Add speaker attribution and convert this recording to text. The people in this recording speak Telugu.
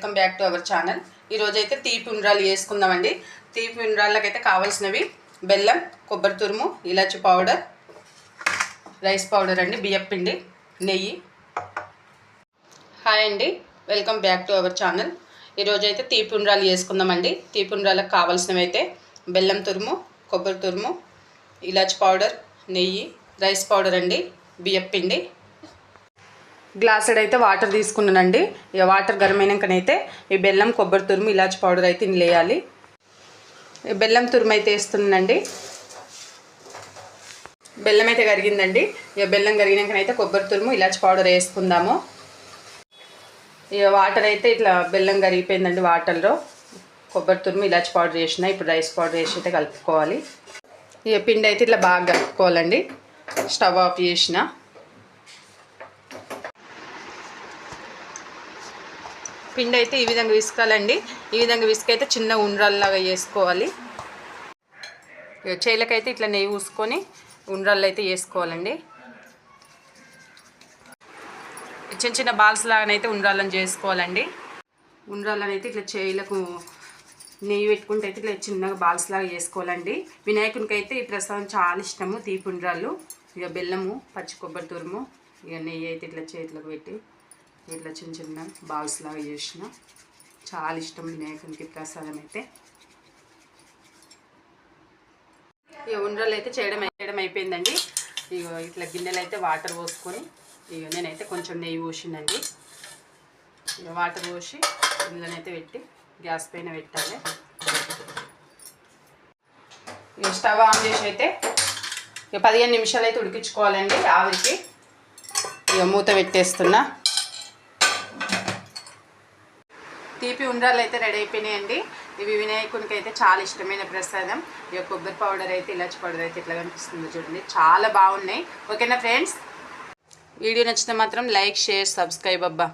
Speaker 1: Welcome back to our channel. ఈరోజైతే అయితే తీపి ఉండ్రాలు చేసుకుందామండి. తీపి ఉండ్రాళ్ళకి అయితే కావాల్సినవి బెల్లం కొబ్బరి తురుము ఇలాచి పౌడర్ రైస్ పౌడర్ అండి బియ్యం పిండి నెయ్యి. హాయ్ అండి welcome back to our channel. ఈరోజు అయితే తీపి ఉండ్రాలు చేసుకుందామండి. తీపి ఉండ్రాలకు కావాల్సినవి అయితే బెల్లం తురుము కొబ్బరి తురుము ఇలాచి పౌడర్ నెయ్యి రైస్ పౌడర్ అండి బియ్యం పిండి. గ్లాసెడ్ అయితే వాటర్ తీసుకున్నానండి. ఇక వాటర్ గరమైనాకనైతే ఈ బెల్లం కొబ్బరి తురుము ఇలాచి పౌడర్ అయితే వేయాలి. బెల్లం తురుము అయితే వేస్తున్నానండి. బెల్లం అయితే కరిగిందండి. ఇక బెల్లం కరిగినాకనైతే కొబ్బరి తురుము ఇలాచి పౌడర్ వేసుకుందాము. ఇక వాటర్ అయితే ఇట్లా బెల్లం కరిగిపోయిందండి వాటర్లో. కొబ్బరి తురుము ఇలాచి పౌడర్ వేసిన ఇప్పుడు రైస్ పౌడర్ వేసి అయితే కలుపుకోవాలి. ఇక పిండి అయితే ఇట్లా బాగా కలుపుకోవాలండి. స్టవ్ ఆఫ్ చేసిన. పిండి అయితే ఈ విధంగా విసుకాలండి. ఈ విధంగా విసుకైతే చిన్న ఉండ్రాల్లాగా చేసుకోవాలి. ఇక చేలకైతే ఇట్లా నెయ్యి పూసుకొని ఉండ్రాళ్ళు అయితే వేసుకోవాలండి చిన్న చిన్న బాల్స్ లాగానైతే ఉండ్రాళ్ళని చేసుకోవాలండి. ఉండ్రాళ్ళని అయితే ఇట్లా చేయిలకు నెయ్యి పెట్టుకుంటే అయితే ఇట్లా చిన్నగా బాల్స్ లాగా చేసుకోవాలండి. వినాయకునికి అయితే ఈ ప్రసాదం చాలా ఇష్టము తీపి ఉండ్రాళ్ళు. ఇక బెల్లము పచ్చి కొబ్బరి తురుము ఇక నెయ్యి అయితే ఇట్లా చేతులకు పెట్టి ఇట్లా చిన్న చిన్న బాల్స్ లాగా చేసిన. చాలా ఇష్టం వినాయకునికి ప్రసాదం అయితే. ఇక ఉండ్రలు అయితే చేయడం చేయడం అయిపోయిందండి. ఇక ఇట్లా గిన్నెలు అయితే వాటర్ పోసుకొని ఇక నేనైతే కొంచెం నెయ్యి పోసిందండి ఇక వాటర్ పోసి గిన్నెలనైతే పెట్టి గ్యాస్ పైన పెట్టాలి. ఇక స్టవ్ ఆన్ చేసి అయితే ఇక పదిహేను నిమిషాలు అయితే ఉడికించుకోవాలండి ఆవిరికి. ఇక మూత పెట్టేస్తున్నా. తీపి ఉండ్రాలు అయితే రెడీ అయిపోయినాయండి. ఇవి వినాయకునికి అయితే చాలా ఇష్టమైన ప్రసాదం. ఇక కొబ్బరి పౌడర్ అయితే ఇలాచి పౌడర్ అయితే ఇట్లా కనిపిస్తుంది చూడండి. చాలా బాగున్నాయి. ఓకేనా ఫ్రెండ్స్? వీడియో నచ్చితే మాత్రం లైక్ షేర్ సబ్స్క్రైబ్ అబ్బా.